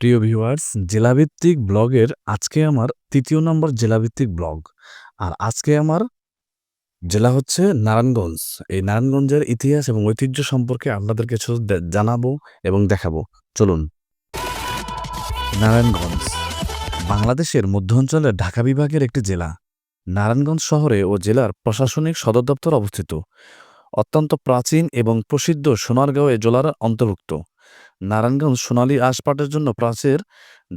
প্রিয় ভিউয়ার্স, জেলাভিত্তিক ব্লগের আজকে আমার তৃতীয় নম্বর জেলাভিত্তিক ব্লগ। আর আজকে আমার জেলা হচ্ছে নারায়ণগঞ্জ। এই নারায়ণগঞ্জের ইতিহাস এবং ঐতিহ্য সম্পর্কে আপনাদের কিছু জানাব এবং দেখাবো। চলুন। নারায়ণগঞ্জ বাংলাদেশের মধ্যাঞ্চলের ঢাকা বিভাগের একটি জেলা। নারায়ণগঞ্জ শহরে ও জেলার প্রশাসনিক সদর দপ্তর অবস্থিত। অত্যন্ত প্রাচীন এবং প্রসিদ্ধ সোনারগাঁও এ জেলার অন্তর্ভুক্ত। নারায়ণগঞ্জ সোনালী আশপাটের জন্য প্রাচীর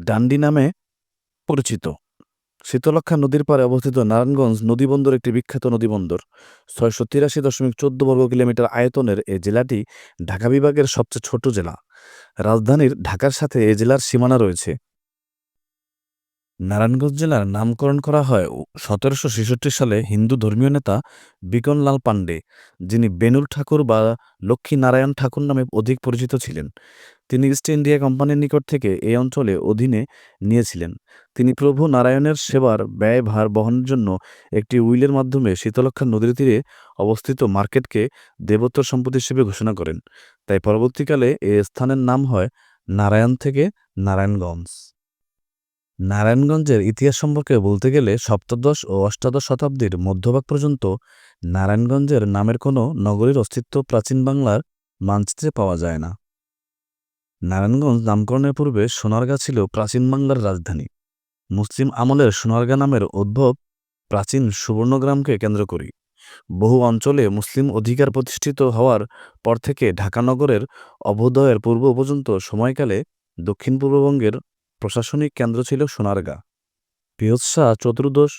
ডান্ডি নামে পরিচিত। শীতলক্ষা নদীর পাড়ে অবস্থিত নারায়ণগঞ্জ নদীবন্দর একটি বিখ্যাত নদীবন্দর ছয়শো তিরাশি দশমিক চোদ্দ বর্গ কিলোমিটার আয়তনের এই জেলাটি ঢাকা বিভাগের সবচেয়ে ছোট জেলা। রাজধানীর ঢাকার সাথে এ জেলার সীমানা রয়েছে। নারায়ণগঞ্জ জেলার নামকরণ করা হয় সতেরোশো ছেষট্টি সালে হিন্দু ধর্মীয় নেতা বিকনলাল পাণ্ডে, যিনি বেনুল ঠাকুর বা লক্ষ্মী নারায়ণ ঠাকুর নামে অধিক পরিচিত ছিলেন। তিনি ইস্ট ইন্ডিয়া কোম্পানির নিকট থেকে এই অঞ্চলে অধীনে নিয়েছিলেন। তিনি প্রভু নারায়ণের সেবার ব্যয়ভার বহনের জন্য একটি উইলের মাধ্যমে শীতলক্ষা নদীর তীরে অবস্থিত মার্কেটকে দেবোত্তর সম্পত্তি হিসেবে ঘোষণা করেন। তাই পরবর্তীকালে এ স্থানের নাম হয় নারায়ণ থেকে নারায়ণগঞ্জ। নারায়ণগঞ্জের ইতিহাস সম্পর্কে বলতে গেলে সপ্তদশ ও অষ্টাদশ শতাব্দীর মধ্যভাগ পর্যন্ত নারায়ণগঞ্জের নামের কোনো নগরীর অস্তিত্ব প্রাচীন বাংলার মানচিত্রে পাওয়া যায় না। নারায়ণগঞ্জ নামকরণের পূর্বে সোনারগাঁ ছিল প্রাচীন বাংলার রাজধানী। মুসলিম আমলের সোনারগাঁ নামের উদ্ভব প্রাচীন সুবর্ণগ্রামকে কেন্দ্র করি। বহু অঞ্চলে মুসলিম অধিকার প্রতিষ্ঠিত হওয়ার পর থেকে ঢাকা নগরের অভ্যুদয়ের পূর্ব পর্যন্ত সময়কালে দক্ষিণ পূর্ববঙ্গের প্রশাসনিক কেন্দ্র ছিল সোনারগাঁ। শাহ চতুর্দশ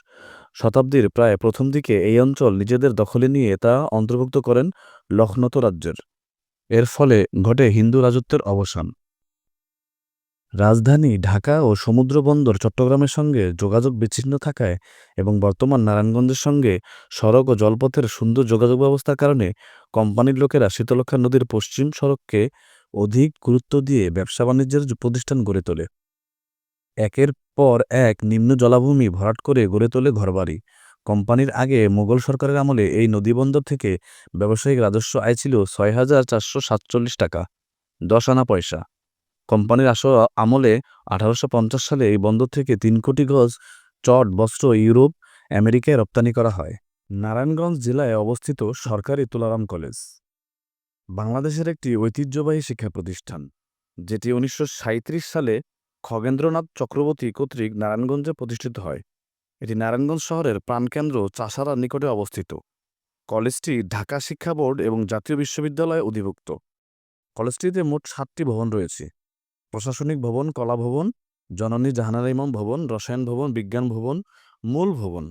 শতাব্দীর প্রায় প্রথম দিকে এই অঞ্চল নিজেদের দখলে নিয়ে তা অন্তর্ভুক্ত করেন লখনত রাজ্যের। এর ফলে ঘটে হিন্দু রাজত্বের অবসান। রাজধানী ঢাকা ও সমুদ্র বন্দর চট্টগ্রামের সঙ্গে যোগাযোগ বিচ্ছিন্ন থাকায় এবং বর্তমান নারায়ণগঞ্জের সঙ্গে সড়ক ও জলপথের সুন্দর যোগাযোগ ব্যবস্থার কারণে কোম্পানির লোকেরা শীতলক্ষা নদীর পশ্চিম সড়ককে অধিক গুরুত্ব দিয়ে ব্যবসা বাণিজ্যের প্রতিষ্ঠান গড়ে তোলে। একের পর এক নিম্ন জলাভূমি ভরাট করে গড়ে তোলে ঘরবাড়ি। কোম্পানির আগে মোগল সরকারের আমলে এই নদীবন্দর থেকে ব্যবসায়িক রাজস্ব আয় ছিল ছয় হাজার চারশো সাতচল্লিশ টাকা, দশ আনা পয়সা। কোম্পানির আস, আমলে আঠারোশো পঞ্চাশ সালে এই বন্দর থেকে তিন কোটি গজ চট বস্ত্র ইউরোপ, আমেরিকায় রপ্তানি করা হয়। নারায়ণগঞ্জ জেলায় অবস্থিত সরকারি তুলারাম কলেজ। বাংলাদেশের একটি ঐতিহ্যবাহী শিক্ষা প্রতিষ্ঠান, যেটি উনিশশো সালে খগেন্দ্রনাথ চক্রবর্তী কর্তৃক নারায়ণগঞ্জে প্রতিষ্ঠিত হয়। এটি নারায়ণগঞ্জ শহরের প্রাণকেন্দ্র চাষারার নিকটে অবস্থিত। কলেজটি ঢাকা শিক্ষা বোর্ড এবং জাতীয় বিশ্ববিদ্যালয়ে অধিভুক্ত। কলেজটিতে মোট সাতটি ভবন রয়েছে। প্রশাসনিক ভবন, কলা ভবন, জননী জাহানারা ইমাম ভবন, রসায়ন ভবন, বিজ্ঞান ভবন, মূল ভবন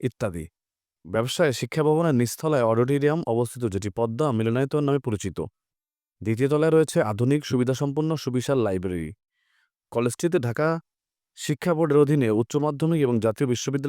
ইত্যাদি। ব্যবসায় শিক্ষা ভবনের নিচতলায় অডিটোরিয়াম অবস্থিত, যেটি পদ্মা মিলনায়তন নামে পরিচিত। দ্বিতীয় তলায় রয়েছে আধুনিক সুবিধাসম্পন্ন সুবিশাল লাইব্রেরি। কলেজটিতে ঢাকা শিক্ষা বোর্ডের অধীনে উচ্চ মাধ্যমিক এবং জাতীয় বিশ্ববিদ্যালয়